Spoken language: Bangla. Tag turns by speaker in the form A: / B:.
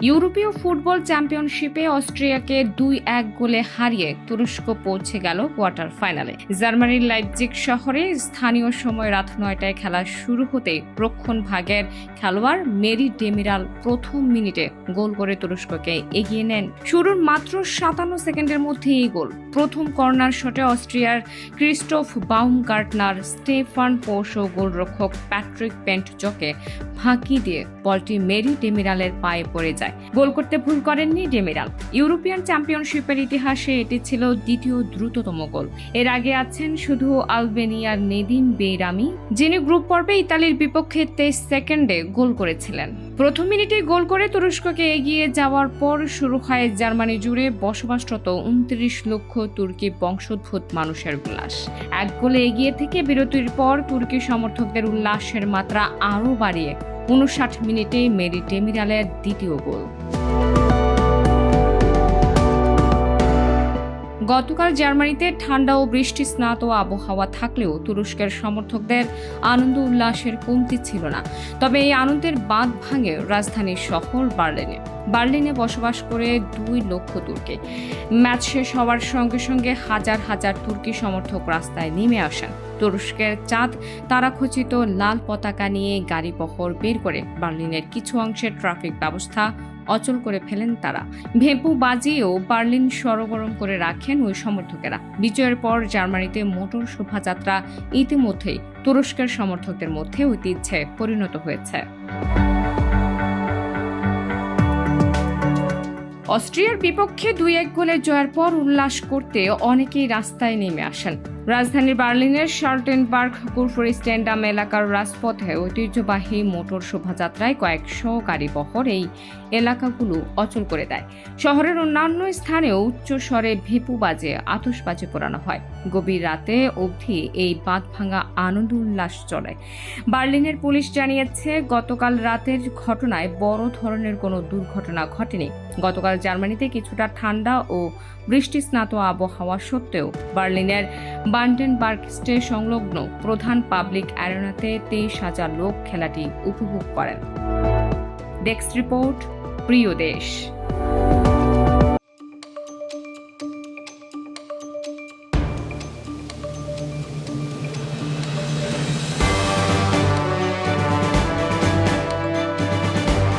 A: ইউরোপীয় ফুটবল চ্যাম্পিয়নশিপে অস্ট্রিয়াকে দুই এক গোলে হারিয়ে তুরস্ক পৌঁছে গেল কোয়ার্টার ফাইনালে। জার্মানির লাইপজিগ শহরে স্থানীয় সময় রাত নয়টায় খেলা শুরু হতেই রক্ষণ ভাগের খেলোয়াড় মেরি ডেমিরাল প্রথম মিনিটে গোল করে তুরস্ককে এগিয়ে নেন। শুরুর মাত্র সাতান্ন সেকেন্ডের মধ্যে এই গোল। প্রথম কর্নার শটে অস্ট্রিয়ার ক্রিস্টোফ বাউমগার্টনার স্টেফান পোষ ও গোলরক্ষক প্যাট্রিক পেন্টজকে ফাঁকি দিয়ে বলটি মেরি ডেমিরালের পায়ে পড়ে যায়। গোল করতে ভুল করেননি ডেমিরাল। ইউরোপিয়ান চ্যাম্পিয়নশিপের ইতিহাসে এটি ছিল দ্বিতীয় দ্রুততম গোল। এর আগে আছেন শুধু আলবেনিয়ার নেদিন বেইরামি, যিনি গ্রুপ পর্বে ইতালির বিপক্ষে তেইশ সেকেন্ডে গোল করেছিলেন। প্রথম মিনিটে গোল করে তুরস্ককে এগিয়ে যাওয়ার পর শুরু হয় জার্মানি জুড়ে বসবাসরত উনত্রিশ লক্ষ তুর্কি বংশোদ্ভূত মানুষের উল্লাস। এক গোলে এগিয়ে থেকে বিরতির পর তুর্কি সমর্থকদের উল্লাসের মাত্রা আরও বাড়িয়ে উনষাট মিনিটে মেরি টেমিরালের দ্বিতীয় গোল। গতকাল জার্মানিতে ঠান্ডা ও বৃষ্টি স্নাত ও আবহাওয়া থাকলেও তুরস্কের সমর্থকদের আনন্দ উল্লাসের কমতি ছিল না। তবে এই আনন্দের বাঁধ ভাঙে রাজধানীর শহর বার্লিনে। বার্লিনে বসবাস করে দুই লক্ষ তুর্কি। ম্যাচ শেষ হওয়ার সঙ্গে সঙ্গে হাজার হাজার তুর্কি সমর্থক রাস্তায় নেমে আসেন। তুরস্কের চাঁদ তারাখচিত লাল পতাকা নিয়ে গাড়ি বহর বের করে বার্লিনের কিছু অংশের ট্রাফিক ব্যবস্থা অচল করে ফেলেন তারা। ভেপু বাজিয়েও বার্লিন সরগরম করে রাখেন ওই সমর্থকেরা। বিজয়ের পর জার্মানিতে মোটর শোভাযাত্রা ইতিমধ্যেই তুরস্কের সমর্থকদের মধ্যে ঐতিহ্যে পরিণত হয়েছে। অস্ট্রিয়ার বিপক্ষে দুই এক গোলের জয়ের পর উল্লাস করতে অনেকেই রাস্তায় নেমে আসেন। রাজধানীর বার্লিনের শার্টেনবার্গ কুরফুরি স্ট্যান্ডাম এলাকার রাজপথে ঐতিহ্যবাহী মোটর শোভাযাত্রায় কয়েকশো গাড়ি বহর এই এলাকাগুলো অচল করে দেয়। শহরের অন্যান্য স্থানেও উচ্চ স্বরে ভেপু বাজে আতসবাজি পোড়ানো হয়। গভীর রাতে অবধি এই বাঁধ ভাঙা আনন্দ উল্লাস চলে। বার্লিনের পুলিশ জানিয়েছে, গতকাল রাতের ঘটনায় বড় ধরনের কোনো দুর্ঘটনা ঘটেনি। গতকাল জার্মানিতে কিছুটা ঠান্ডা ও বৃষ্টি স্নাত আবহাওয়া সত্ত্বেও বার্লিনের বান্ডেনবার্গ স্টে সংলগ্ন প্রধান পাবলিক অ্যারেনাতে তেইশ হাজার লোক খেলাটি উপভোগ করেন। ডেস্ক রিপোর্ট, প্রিয় দেশ।